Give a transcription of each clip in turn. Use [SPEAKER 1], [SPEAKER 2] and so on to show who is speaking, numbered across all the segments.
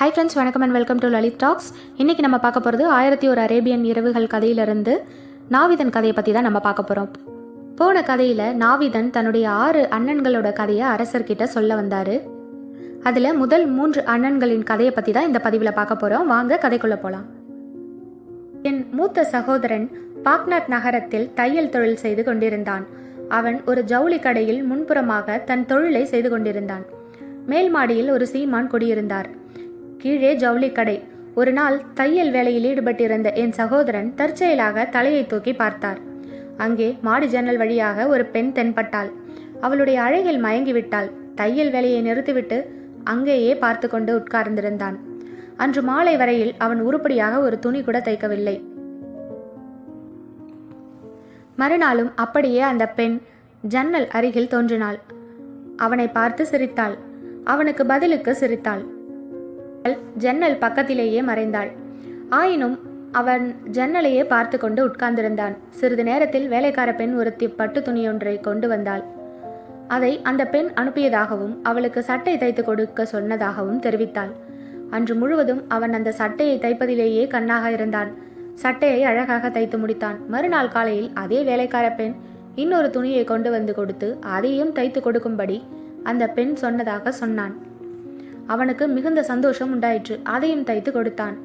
[SPEAKER 1] High friends வணக்கம் and welcome to Lalit talks இன்றைக்கி நம்ம பார்க்க போகிறது ஆயிரத்தி ஒரு அரேபியன் இரவுகள் கதையிலிருந்து நாவிதன் கதையை பற்றி தான் நம்ம பார்க்க போகிறோம் போன கதையில் நாவிதன் தன்னுடைய ஆறு அண்ணன்களோட கதையை அரசர்கிட்ட சொல்ல வந்தார். அதில் முதல் மூன்று அண்ணன்களின் கதையை பற்றி தான் இந்த பதிவில் பார்க்க போகிறோம் வாங்க கதைக்குள்ளே போகலாம் என் மூத்த சகோதரன் பாக்நாத் நகரத்தில் தையல் தொழில் செய்து கொண்டிருந்தான். அவன் ஒரு ஜவுளி கடையில் முன்புறமாக தன் தொழிலை செய்து கொண்டிருந்தான். மேல் மாடியில் ஒரு சீமான் குடியிருந்தார். கீழே ஜவுளி கடை. ஒரு நாள் தையல் வேலையில் ஈடுபட்டிருந்த என் சகோதரன் தற்செயலாக தலையை தூக்கி பார்த்தார். அங்கே மாடி ஜன்னல் வழியாக ஒரு பெண் தென்பட்டாள். அவளுடைய அழகில் மயங்கிவிட்டாள். தையல் வேலையை நிறுத்திவிட்டு அங்கேயே பார்த்து கொண்டு உட்கார்ந்திருந்தான். அன்று மாலை வரையில் அவன் உருப்படியாக ஒரு துணி கூட தைக்கவில்லை. மறுநாளும் அப்படியே அந்த பெண் ஜன்னல் அருகில் தோன்றினாள். அவனை பார்த்து சிரித்தாள். அவனுக்கு பதிலுக்கு சிரித்தாள். ஜன்னல் பக்கத்திலேயே மறைந்தாள். ஆயினும் அவன் ஜன்னலையே பார்த்து கொண்டு உட்கார்ந்திருந்தான். சிறிது நேரத்தில் வேலைக்கார பெண் ஒருத்தி பட்டு துணியொன்றை கொண்டு வந்தாள். அதை அந்த பெண் அனுப்பியதாகவும் அவளுக்கு சட்டை தைத்து கொடுக்க சொன்னதாகவும் தெரிவித்தாள். அன்று முழுவதும் அவன் அந்த சட்டையை தைப்பதிலேயே கண்ணாக இருந்தான். சட்டையை அழகாக தைத்து முடித்தான். மறுநாள் காலையில் அதே வேலைக்கார பெண் இன்னொரு துணியை கொண்டு வந்து கொடுத்து அதையும் தைத்து கொடுக்கும்படி அந்த பெண் சொன்னதாக சொன்னான். அவனுக்கு மிகுந்த சந்தோஷம் உண்டாயிற்று. அதையும் தைத்து கொடுத்தான்.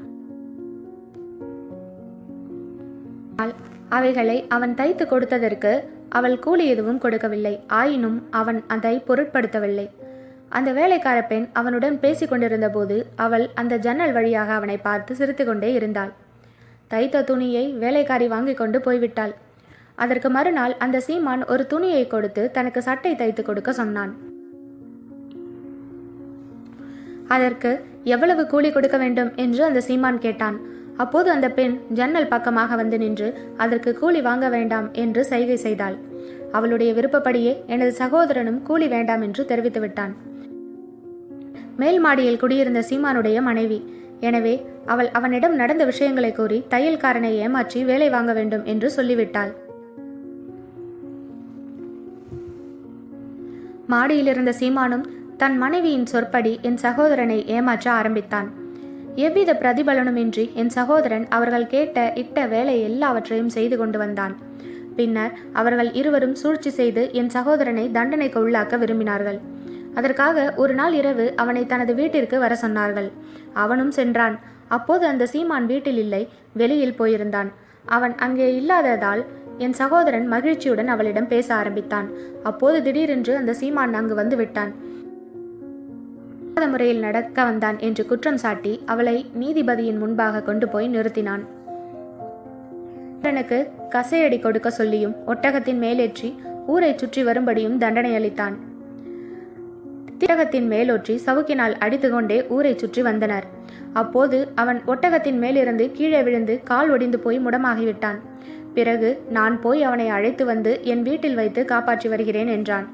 [SPEAKER 1] அவைகளை அவன் தைத்து கொடுத்ததற்கு அவள் கூலி எதுவும் கொடுக்கவில்லை. ஆயினும் அவன் அதை பொருட்படுத்தவில்லை. அந்த வேலைக்கார பெண் அவனுடன் பேசிக் கொண்டிருந்த போது அவள் அந்த ஜன்னல் வழியாக அவனை பார்த்து சிரித்துக்கொண்டே இருந்தாள். தைத்த துணியை வேலைக்காரி வாங்கி கொண்டு போய்விட்டாள். அதற்கு மறுநாள் அந்த சீமான் ஒரு துணியை கொடுத்து தனக்கு சட்டை தைத்து கொடுக்க சொன்னான். அதற்கு எவ்வளவு கூலி கொடுக்க வேண்டும் என்று அந்த சீமான் கேட்டான். அப்போது அந்த பெண் ஜன்னல் பக்கமாக வந்து நின்று அதற்கு கூலி வாங்க வேண்டாம் என்று சைகை செய்தாள். அவளுடைய விருப்பப்படியே எனது சகோதரனும் கூலி வேண்டாம் என்று தெரிவித்து விட்டான். மேல் மாடியில் குடியிருந்த சீமானுடைய மனைவி எனவே அவள் அவனிடம் நடந்த விஷயங்களை கூறி தையல்காரனை ஏமாற்றி வேலை வாங்க வேண்டும் என்று சொல்லிவிட்டாள். மாடியில் இருந்த சீமானும் தன் மனைவியின் சொற்படி என் சகோதரனை ஏமாற்ற ஆரம்பித்தான். எவ்வித பிரதிபலனுமின்றி என் சகோதரன் அவர்கள் கேட்ட இட்ட வேலை எல்லாவற்றையும் செய்து கொண்டு வந்தான். பின்னர் அவர்கள் இருவரும் சூழ்ச்சி செய்து என் சகோதரனை தண்டனைக்கு உள்ளாக்க விரும்பினார்கள். அதற்காக ஒரு நாள் இரவு அவனை தனது வீட்டிற்கு வர சொன்னார்கள். அவனும் சென்றான். அப்போது அந்த சீமான் வீட்டில் இல்லை வெளியில் போயிருந்தான். அவன் அங்கே இல்லாததால் என் சகோதரன் மகிழ்ச்சியுடன் அவளிடம் பேச ஆரம்பித்தான். அப்போது திடீரென்று அந்த சீமான் அங்கு வந்து விட்டான். முறையில் நடக்க வந்தான் என்று குற்றம் சாட்டி அவளை நீதிபதியின் முன்பாக கொண்டு போய் நிறுத்தினான். சகோதரனுக்கு கசையடி கொடுக்க சொல்லியும் ஒட்டகத்தின் மேலேற்றி ஊரை சுற்றி வரும்படியும் தண்டனை அளித்தான். திட்டகத்தின் மேலோற்றி சவுக்கினால் அடித்துக்கொண்டே ஊரை சுற்றி வந்தனர். அப்போது அவன் ஒட்டகத்தின் மேலிருந்து கீழே விழுந்து கால் ஒடிந்து போய் முடமாகிவிட்டான். பிறகு நான் போய் அவனை அழைத்து வந்து என் வீட்டில் வைத்து காப்பாற்றி வருகிறேன் என்றான்.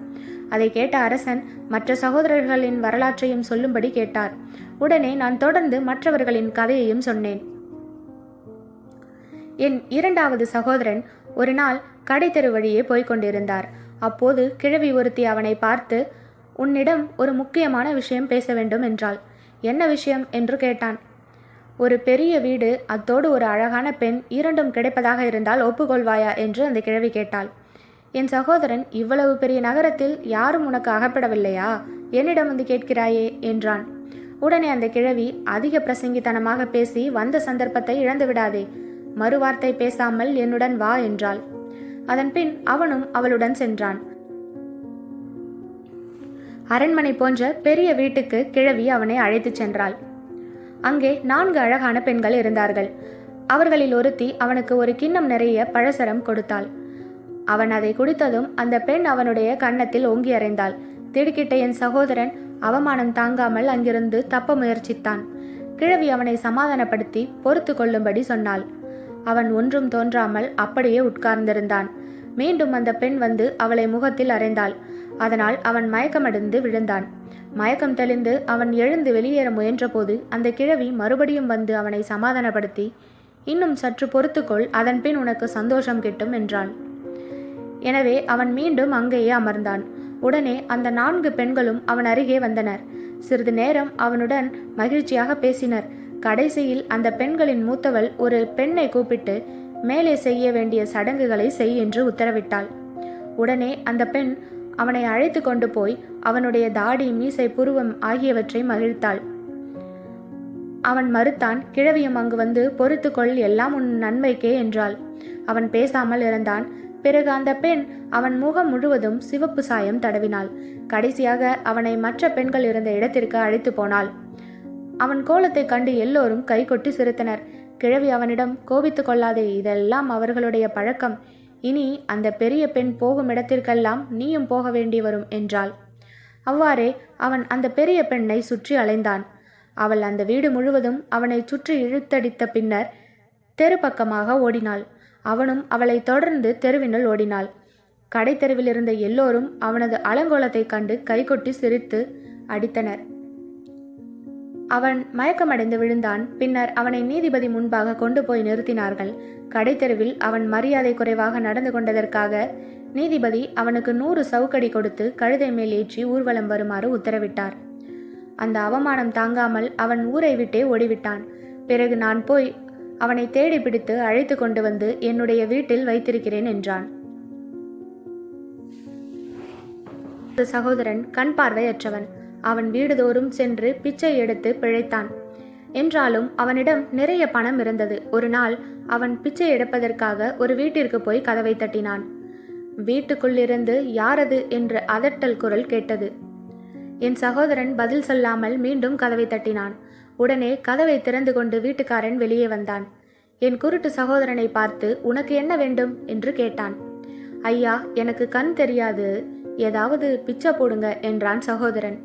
[SPEAKER 1] அதை கேட்ட அரசன் மற்ற சகோதரர்களின் வரலாற்றையும் சொல்லும்படி கேட்டார். உடனே நான் தொடர்ந்து மற்றவர்களின் கதையையும் சொன்னேன். என் இரண்டாவது சகோதரன் ஒரு நாள் கடைத்தெரு வழியே போய்கொண்டிருந்தார் அப்போது கிழவி ஒருத்தி அவனை பார்த்து உன்னிடம் ஒரு முக்கியமான விஷயம் பேச வேண்டும் என்றாள். என்ன விஷயம்? என்று கேட்டான். ஒரு பெரிய வீடு அத்தோடு ஒரு அழகான பெண் இரண்டும் கிடைப்பதாக இருந்தால் ஒப்புக்கொள்வாயா? என்று அந்த கிழவி கேட்டாள். என் சகோதரன் இவ்வளவு பெரிய நகரத்தில் யாரும் உனக்கு அகப்படவில்லையா? என்னிடம் வந்து கேட்கிறாயே என்றான். உடனே அந்த கிழவி அதிக பிரசங்கித்தனமாக பேசி வந்த சந்தர்ப்பத்தை இழந்து விடாதே. மறுவார்த்தை பேசாமல் என்னுடன் வா என்றாள். அதன்பின் அவனும் அவளுடன் சென்றான். அரண்மனை போன்ற பெரிய வீட்டுக்கு கிழவி அவனை அழைத்துச் சென்றாள். அங்கே நான்கு அழகான பெண்கள் இருந்தார்கள். அவர்களில் ஒருத்தி அவனுக்கு ஒரு கிண்ணம் நிறைய பழசரம் கொடுத்தாள். அவன் அதை குடித்ததும் அந்த பெண் அவனுடைய கன்னத்தில் ஓங்கி அறைந்தாள். திடுக்கிட்ட என் சகோதரன் அவமானம் தாங்காமல் அங்கிருந்து தப்ப முயற்சித்தான். கிழவி அவனை சமாதானப்படுத்தி பொறுத்து கொள்ளும்படி சொன்னாள். அவன் ஒன்றும் தோன்றாமல் அப்படியே உட்கார்ந்திருந்தான். மீண்டும் அந்த பெண் வந்து அவளை முகத்தில் அறைந்தாள். அதனால் அவன் மயக்கமடைந்து விழுந்தான். மயக்கம் தெளிந்து அவன் எழுந்து வெளியேற முயன்றபோது அந்த கிழவி மறுபடியும் வந்து அவனை சமாதானப்படுத்தி இன்னும் சற்று பொறுத்துக்கொள் அதன்பின் உனக்கு சந்தோஷம் கிட்டும் என்றாள் எனவே அவன் மீண்டும் அங்கேயே அமர்ந்தான். உடனே அந்த நான்கு பெண்களும் அவன் அருகே வந்தனர். சிறிது நேரம் அவனுடன் மகிழ்ச்சியாக பேசினர். கடைசியில் அந்த பெண்களின் மூத்தவள் ஒரு பெண்ணை கூப்பிட்டு மேலே செய்ய வேண்டிய சடங்குகளை செய் என்று உத்தரவிட்டாள். உடனே அந்த பெண் அவனை அழைத்து கொண்டு போய் அவனுடைய தாடி மீசை புருவம் ஆகியவற்றை மகிழ்த்தாள். அவன் மறுத்தான் கிழவியும் அங்கு வந்து பொறுத்துக்கொள் எல்லாம் உன் நன்மைக்கே என்றாள். அவன் பேசாமல் இருந்தான் பிறகு அந்த பெண் அவன் முகம் முழுவதும் சிவப்பு சாயம் தடவினாள். கடைசியாக அவனை மற்ற பெண்கள் இருந்த இடத்திற்கு அழைத்து போனாள். அவன் கோலத்தை கண்டு எல்லோரும் கைகொட்டி சிரித்தனர். கிழவி அவனிடம் கோபித்துக் கொள்ளாதே இதெல்லாம் அவர்களுடைய பழக்கம். இனி அந்த பெரிய பெண் போகும் இடத்திற்கெல்லாம் நீயும் போக வேண்டி வரும் என்றாள். அவ்வாறே அவன் அந்த பெரிய பெண்ணை சுற்றி அலைந்தான். அவள் அந்த வீடு முழுவதும் அவனை சுற்றி இழுத்தடித்த பின்னர் தெரு பக்கமாக ஓடினாள். அவனும் அவளை தொடர்ந்து தெருவினுள் ஓடினாள். கடை தெருவில் இருந்த எல்லோரும் அவனது அலங்கோலத்தைக் கண்டு கைகொட்டி சிரித்து அடித்தனர். அவன் மயக்கமடைந்து விழுந்தான். பின்னர் அவனை நீதிபதி முன்பாக கொண்டு போய் நிறுத்தினார்கள். கடைத்தெருவில் அவன் மரியாதை குறைவாக நடந்து கொண்டதற்காக நீதிபதி அவனுக்கு நூறு சவுக்கடி கொடுத்து கழுதை மேல் ஏற்றி ஊர்வலம் வருமாறு உத்தரவிட்டார். அந்த அவமானம் தாங்காமல் அவன் ஊரை விட்டே ஓடிவிட்டான். பிறகு நான் போய் அவனை தேடி பிடித்து அழைத்து கொண்டு வந்து என்னுடைய வீட்டில் வைத்திருக்கிறேன் என்றான். சகோதரன் கண் பார்வையற்றவன். அவன் வீடுதோறும் சென்று பிச்சை எடுத்து பிழைத்தான். என்றாலும் அவனிடம் நிறைய பணம் இருந்தது. ஒரு நாள் அவன் பிச்சை எடுப்பதற்காக ஒரு வீட்டிற்கு போய் கதவை தட்டினான். வீட்டுக்குள்ளிருந்து யாரது? என்று அதட்டல் குரல் கேட்டது. என் சகோதரன் பதில் சொல்லாமல் மீண்டும் கதவை தட்டினான். உடனே கதவை திறந்து கொண்டு வீட்டுக்காரன் வெளியே வந்தான். என் குருட்டு சகோதரனை பார்த்து உனக்கு என்ன வேண்டும்? என்று கேட்டான். ஐயா எனக்கு கண் தெரியாது. ஏதாவது பிச்சை போடுங்க என்றான் சகோதரன்.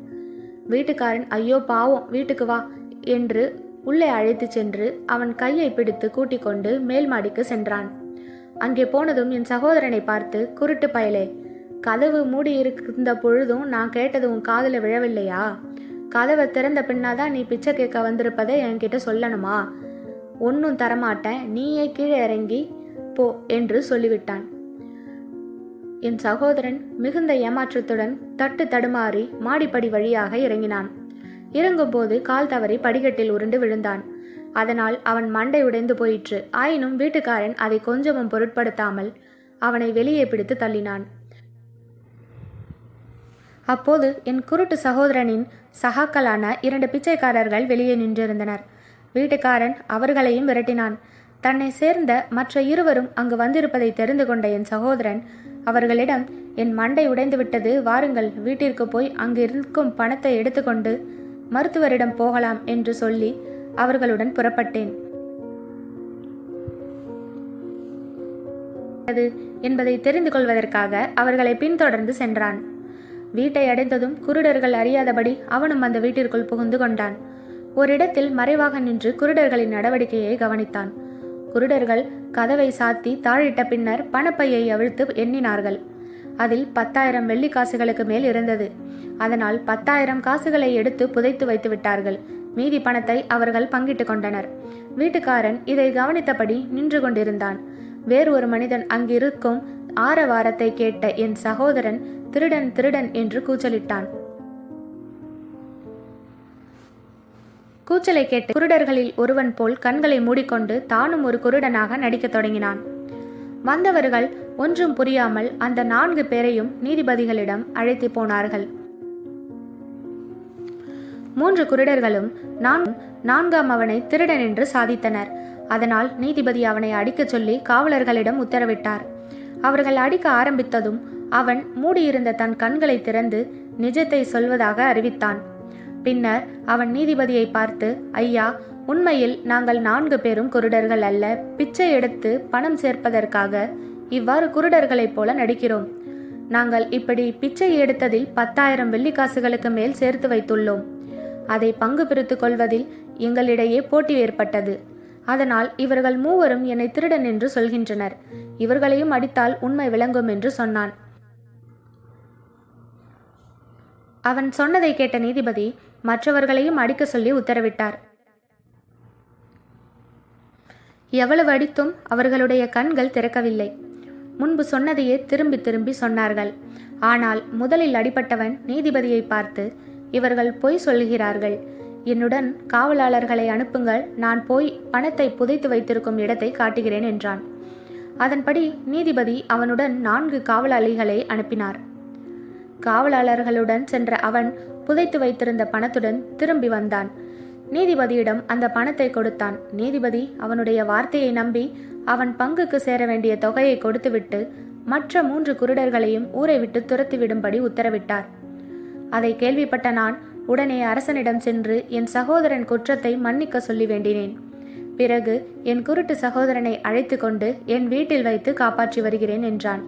[SPEAKER 1] வீட்டுக்காரன் ஐயோ பாவம் வீட்டுக்கு வா என்று உள்ளே அழைத்து சென்று அவன் கையை பிடித்து கூட்டிக் கொண்டு மேல் மாடிக்கு சென்றான். அங்கே போனதும் என் சகோதரனை பார்த்து குருட்டு பயலே கதவு மூடி இருந்த பொழுதும் நான் கேட்டது உன் காதில் விழவில்லையா? கதவை திறந்த பின்னாதான் நீ பிச்சை கேட்க வந்திருப்பதை என்கிட்ட சொல்லணுமா? ஒன்றும் தரமாட்டேன் நீயே கீழே இறங்கி போ என்று சொல்லிவிட்டான். என் சகோதரன் மிகுந்த ஏமாற்றத்துடன் தட்டு தடுமாறி மாடிப்படி வழியாக இறங்கினான். இறங்கும்போது கால் தவறி படிக்கட்டில் உருண்டு விழுந்தான். அதனால் அவன் மண்டை உடைந்து போயிற்று. ஆயினும் வீட்டுக்காரன் அதை கொஞ்சமும் பொருட்படுத்தாமல் அவனை வெளியே பிடித்து தள்ளினான். அப்போது என் குருட்டு சகோதரனின் சகாக்களான இரண்டு பிச்சைக்காரர்கள் வெளியே நின்றிருந்தனர். வீட்டுக்காரன் அவர்களையும் விரட்டினான். தன்னை சேர்ந்த மற்ற இருவரும் அங்கு வந்திருப்பதை தெரிந்து கொண்ட என் சகோதரன் அவர்களிடம் என் மண்டை உடைந்துவிட்டது வாருங்கள் வீட்டிற்கு போய் அங்கு இருக்கும் பணத்தை எடுத்துக்கொண்டு மருத்துவரிடம் போகலாம் என்று சொல்லி அவர்களுடன் புறப்பட்டேன். என்பதை தெரிந்து கொள்வதற்காக அவர்களை பின்தொடர்ந்து சென்றான். வீட்டை அடைந்ததும் குருடர்கள் அறியாதபடி அவனும் அந்த வீட்டிற்குள் புகுந்து கொண்டான். ஓரிடத்தில் மறைவாக நின்று குருடர்களின் நடவடிக்கையை கவனித்தான். குருடர்கள் கதவை சாத்தி தாழிட்ட பின்னர் பணப்பையை அவிழ்த்து எண்ணினார்கள். அதில் பத்தாயிரம் வெள்ளி காசுகளுக்கு மேல் இருந்தது. அதனால் பத்தாயிரம் காசுகளை எடுத்து புதைத்து வைத்து விட்டார்கள். மீதி பணத்தை அவர்கள் பங்கிட்டு கொண்டனர். வீட்டுக்காரன் இதை கவனித்தபடி நின்று கொண்டிருந்தான். வேறு ஒரு மனிதன் அங்கிருக்கும் ஆரவாரத்தை கேட்ட என் சகோதரன் திருடன் திருடன் என்று கூச்சலிட்டான். கூச்சலை கேட்டு குருடர்களில் ஒருவன் போல் கண்களை மூடிக்கொண்டு தானும் ஒரு குருடனாக நடிக்கத் தொடங்கினான். வந்தவர்கள் ஒன்றும் புரியாமல் அந்த நான்கு பேரையும் நீதிபதிகளிடம் அழைத்து போனார்கள். மூன்று குருடர்களும் நான் நான்காம் அவனை திருடன் என்று சாதித்தனர். அதனால் நீதிபதி அவனை அடிக்கச் சொல்லி காவலர்களிடம் உத்தரவிட்டார். அவர்கள் அடிக்க ஆரம்பித்ததும் அவன் மூடியிருந்த தன் கண்களை திறந்து நிஜத்தை சொல்வதாக அறிவித்தான். பின்னர் அவன் நீதிபதியை பார்த்து ஐயா உண்மையில் நாங்கள் நான்கு பேரும் குருடர்கள் அல்ல. பிச்சை எடுத்து பணம் சேர்ப்பதற்காக இவ்வாறு குருடர்களைப் போல நடிக்கிறோம். நாங்கள் இப்படி பிச்சை எடுத்ததில் பத்தாயிரம் வெள்ளிக்காசுகளுக்கு மேல் சேர்த்து வைத்துள்ளோம். அதை பங்கு பிரித்து கொள்வதில் எங்களிடையே போட்டி ஏற்பட்டது. அதனால் இவர்கள் மூவரும் என்னை திருடன் என்று சொல்கின்றனர். இவர்களையும் அடித்தால் உண்மை விளங்கும் என்று சொன்னான். அவன் சொன்னதை கேட்ட நீதிபதி மற்றவர்களையும் அடிக்க சொல்லி உத்தரவிட்டார். எவ்வளவு அடித்தும் அவர்களுடைய கண்கள் திறக்கவில்லை. முன்பு சொன்னதையே திரும்பி திரும்பி சொன்னார்கள். ஆனால் முதலில் அடிபட்டவன் நீதிபதியை பார்த்து இவர்கள் பொய் சொல்கிறார்கள் என்னுடன் காவலாளர்களை அனுப்புங்கள். நான் போய் பணத்தை புதைத்து வைத்திருக்கும் இடத்தை காட்டுகிறேன் என்றான். அதன்படி நீதிபதி அவனுடன் நான்கு காவலாளிகளை அனுப்பினார். காவலாளர்களுடன் சென்ற அவன் புதைத்து வைத்திருந்த பணத்துடன் திரும்பி வந்தான். நீதிபதியிடம் அந்த பணத்தை கொடுத்தான். நீதிபதி அவனுடைய வார்த்தையை நம்பி அவன் பங்குக்கு சேர வேண்டிய தொகையை கொடுத்துவிட்டு மற்ற மூன்று குருடர்களையும் ஊரை விட்டு துரத்திவிடும்படி உத்தரவிட்டார். அதை கேள்விப்பட்ட நான் உடனே அரசனிடம் சென்று என் சகோதரன் குற்றத்தை மன்னிக்க சொல்லி வேண்டினேன். பிறகு என் குருட்டு சகோதரனை அழைத்து கொண்டு என் வீட்டில் வைத்து காப்பாற்றி வருகிறேன் என்றான்.